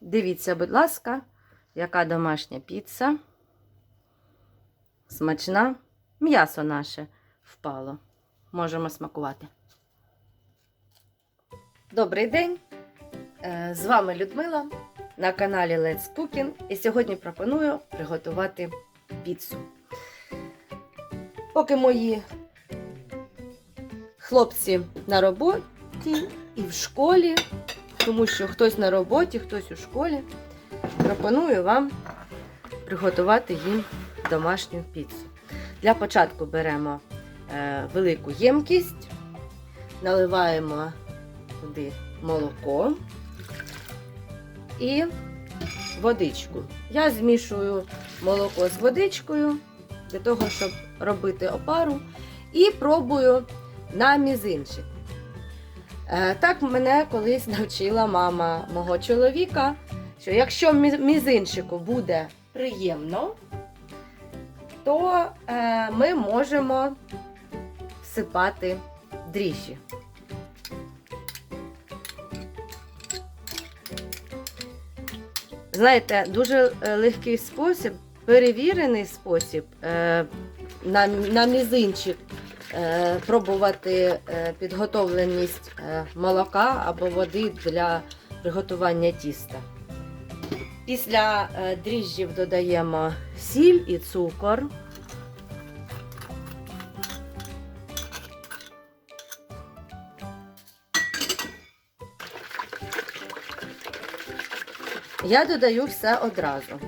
Дивіться, будь ласка, яка домашня піца. Смачна. М'ясо наше впало. Можемо смакувати. Добрий день! Е, З вами Людмила на каналі Let's Cooking. І сьогодні пропоную приготувати піцу. Поки мої хлопці на роботі і в школі, тому що хтось на роботі, хтось у школі, пропоную вам приготувати їм домашню піцу. Для початку беремо е, велику ємкість, наливаємо туди молоко і водичку. Я змішую молоко з водичкою для того, щоб робити опару, і пробую на мізинчик. Е, Так мене колись навчила мама мого чоловіка, що якщо мі- мізинчику буде приємно, то е, ми можемо всипати дріжджі. Знаєте, дуже е, легкий спосіб, перевірений спосіб на, на мізинчик пробувати е, підготовленість е, молока або води для приготування тіста. Після е, дріжджів додаємо сіль і цукор. Я додаю все одразу.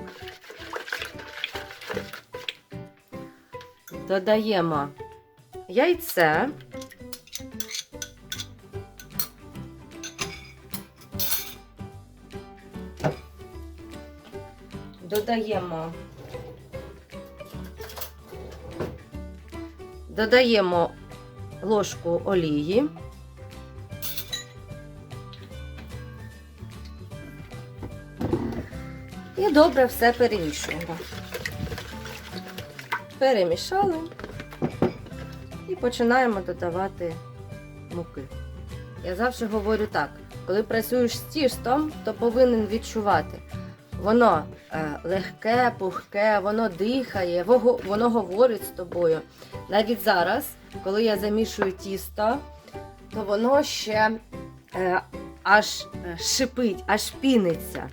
Додаємо яйце. Додаємо. Додаємо ложку олії. І добре все перемішуємо. Перемішали починаємо додавати муки. Я завжди говорю так: коли працюєш з тістом, то повинен відчувати. Воно е, легке, пухке, воно дихає, воно говорить з тобою. Навіть зараз, коли я замішую тісто, то воно ще е, аж е, шипить, аж піниться.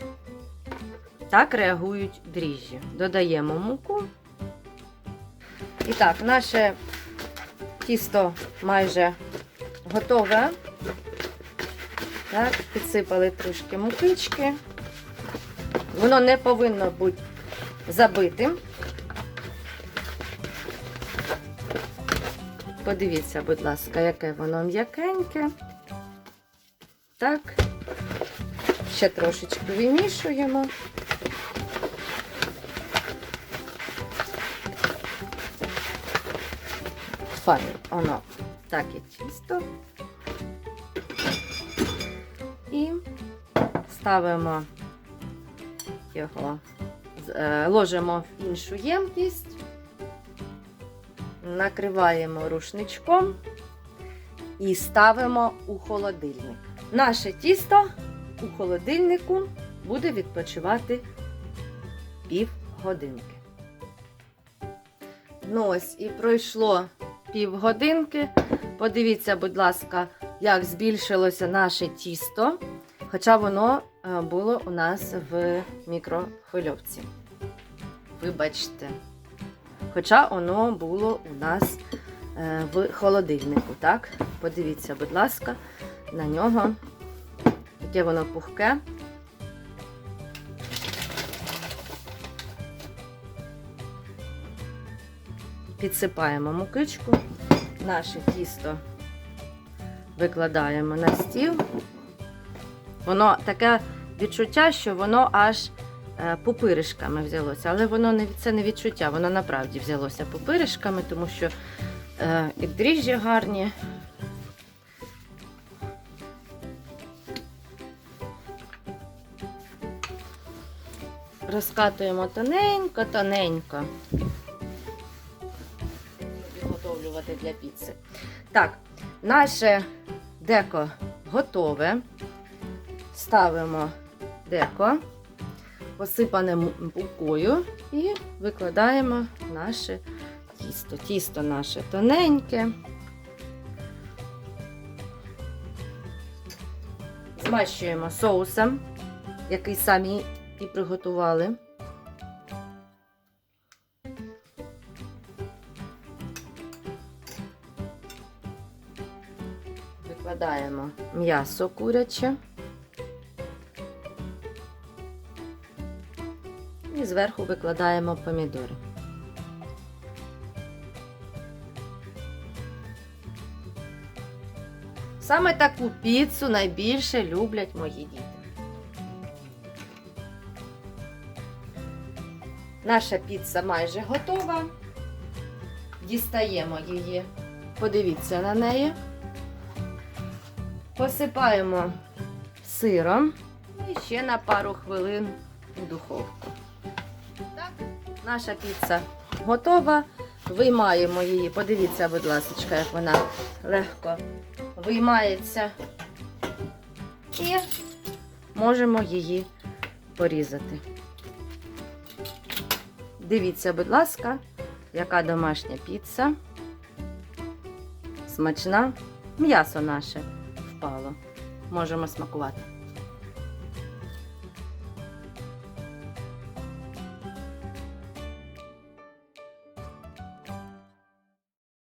Так реагують дріжджі. Додаємо муку. І так, наше тісто майже готове. Так, підсипали трошки мукички. Воно не повинно бути забитим. Подивіться, будь ласка, яке воно м'якеньке. Так, ще трошечки вимішуємо. Файно, воно так і тісто. І ставимо його, е, ложимо в іншу ємкість, накриваємо рушничком і ставимо у холодильник. Наше тісто у холодильнику буде відпочивати півгодинки. Ну ось і пройшло півгодинки. Подивіться, будь ласка, як збільшилося наше тісто, хоча воно е, було у нас в мікрохвильовці. Вибачте. Хоча воно було у нас е, в холодильнику, так? Подивіться, будь ласка, на нього, яке воно пухке. Підсипаємо мукичку, наше тісто викладаємо на стіл. Воно таке відчуття, що воно аж е, пупиришками взялося. Але воно не це не відчуття, воно направді взялося пупиришками, тому що е, і дріжджі гарні. Розкатуємо тоненько, Підготовлювати для піци. Так, наше деко готове. Ставимо деко, посипане мукою, і викладаємо наше тісто. Тісто наше тоненьке. Змащуємо соусом, який самі і приготували. Викладаємо м'ясо куряче. І зверху викладаємо помідори. Саме таку піцу найбільше люблять мої діти. Наша піца майже готова. Дістаємо її. Подивіться на неї. Посипаємо сиром і ще на пару хвилин у духовку. Так, наша піца готова. Виймаємо її. Подивіться, будь ласка, як вона легко виймається. І можемо її порізати. Дивіться, будь ласка, яка домашня піца. Смачна. М'ясо наше впало. Можемо смакувати.